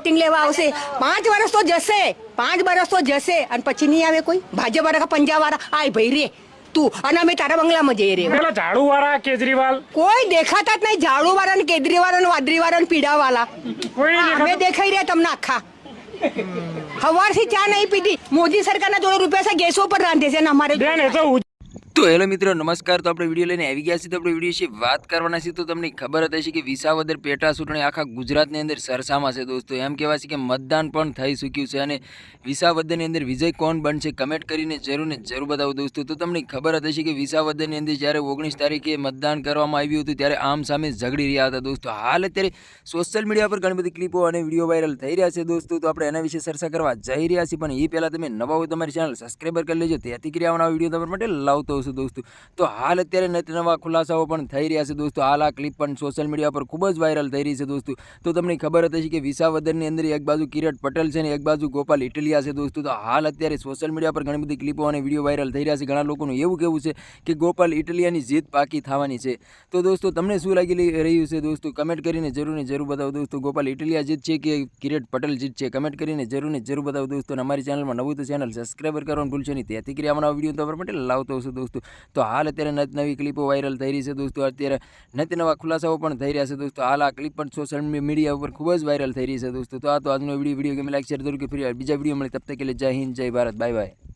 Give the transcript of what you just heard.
Voting લેવા આવશે. પાંચ વર્ષ તો જશે. પાંચ વર્ષ તો જશે. અને પછી નહીં આવે કોઈ? ભાજપ વાળા કે પંજાબ વાળા? આય ભાઈ રે. તું અને અમે તારા બંગલામાં જઈ રે પેલા ઝાડુ વાળા કેજરીવાલ? કોઈ દેખાતા જ નહીં. ઝાડુ વાળા ને કેદરી વાળા ને વાદરી વાળા ને પીડા વાળા અમે દેખાઈ રહ્યા તમને આખા. સવારથી ચા નહીં પીધી. મોદી સરકારના જોડે રૂપિયા છે ગેસો પર રાંધે છે અને અમારે તો હેલો મિત્રો, નમસ્કાર. તો આપણે વીડિયો લઈને આવી ગયા છીએ. તો આપણે વીડિયો છે વાત કરવાના છીએ. તો તમને ખબર હતી હશે કે વિસાવદર પેટા ચૂંટણી આખા ગુજરાતની અંદર સરસામાં છે દોસ્તો. એમ કહેવાય છે કે મતદાન પણ થઈ ચૂક્યું છે અને વિસાવદરની અંદર વિજય કોણ બનશે કમેન્ટ કરીને જરૂર ને જરૂર બતાવો દોસ્તો. તો તમને ખબર હતી હશે કે વિસાવદરની અંદર જ્યારે ઓગણીસ તારીખે મતદાન કરવામાં આવ્યું હતું, ત્યારે આમ સામે ઝઘડી રહ્યા હતા દોસ્તો. હાલ અત્યારે સોશિયલ મીડિયા પર ઘણી બધી ક્લિપો અને વીડિયો વાયરલ થઈ રહ્યા છે દોસ્તો. તો આપણે એના વિશે ચર્ચા કરવા જઈ રહ્યા છીએ. પણ એ પહેલાં તમે નવા હોય તમારી ચેનલ સબસ્ક્રાઈબર કરી લેજો. તેથી ક્રિયાઓના વીડિયો તમારા માટે લાવતો હશું દોસ્તો. તો હાલ અત્યારે નવા ખુલાસાઓ પણ થઈ રહ્યા છે દોસ્તો. હાલ આ ક્લિપ પણ સોશિયલ મીડિયા પર ખૂબ જ વાયરલ થઈ રહી છે દોસ્તો. તો તમને ખબર હતી કે વિસાવદરની અંદર એક બાજુ કિરટ પટેલ છે ને એક બાજુ ગોપાલ ઇટલિયા છે દોસ્તો. તો હાલ અત્યારે સોશિયલ મીડિયા પર ઘણી બધી ક્લિપો અને વીડિયો વાયરલ થઈ રહ્યા છે. ઘણા લોકોનું એવું કહેવું છે કે ગોપાલ ઇટલિયાની જીત પાકી થવાની છે. તો દોસ્તો, તમને શું લાગી રહ્યું છે દોસ્તો? કમેન્ટ કરીને જરૂર જરૂર બતાવો દોસ્તો. ગોપાલ ઇટલિયા જીત છે કે કિરટ પટેલ જીત છે? કમેન્ટ કરીને જરૂર ને જરૂર બતાવો દોસ્તો. અમારી ચેનલમાં નવું તો ચેનલ સબસ્ક્રાઈબર કરવાનું ભૂલશો નહીં. તેથી કરી આવવાના વીડિયો તમારા માટે લાવતો હશે દોસ્તો. તો હાલ અત્યારે નત નવી ક્લિપો વાયરલ થઈ રહી છે દોસ્તો. અત્યારે નત નવા ખુલાસાઓ પણ થઈ રહ્યા છે દોસ્તો. હાલ આ ક્લિપ પણ સોશિયલ મીડિયા ઉપર ખૂબ જ વાયરલ થઈ રહી છે દોસ્તો. તો આ તો આજનો વીડિયો વીડિયો ગમે લાઈક શેર જરૂર કે ફરી બીજા વીડિયો મળે. તબ તક કે જય હિન્દ, જય ભારત. Bye bye